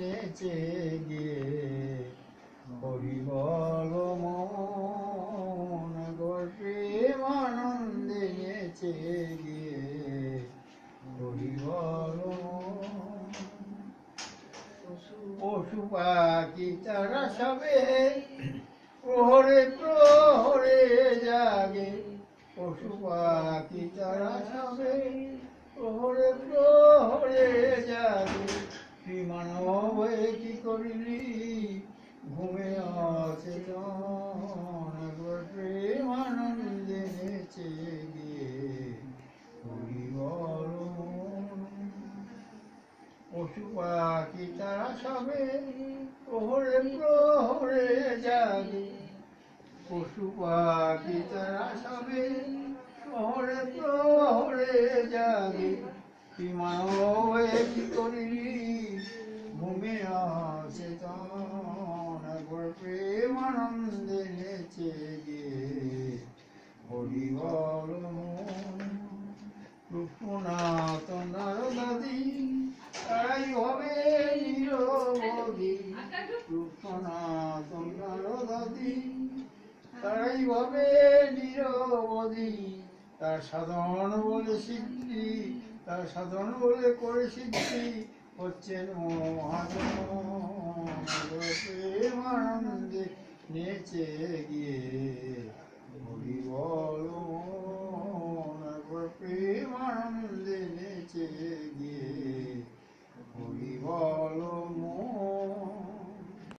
নেচে গিয়ে হরিবল মন গর্বে আনন্দে নেচে গিয়ে হরিবল পশু পাখি তারা সবে প্রহরে প্রহরে জাগে। পশু পাখি তারা সবে প্রহরে প্রহরে হয়ে, কি করিলি? ঘুমে আছে একবার প্রেম আনন্দে নেচে গিয়ে পশু পাখি তারা সবে প্রহরে প্রহরে জাগে। পশু পাখি তারা সবে প্রহরে প্রহরে জাগে। কি মানব, কি করিলি? ঘুমে আছে একবার প্রেম আনন্দে নেচে গিয়ে হরি বল রূপনাথ নারদাদি তারাই হবে নিরবধি রূপনাথ নারদাদি তারাই হবে নিরবধি, তার সাধারণ বলে সিদ্ধি তার সাধারণ বলে করে সিদ্ধি 어찌노 하소노 그리만한디 내 책이 우리와요 그리만한디 내 책이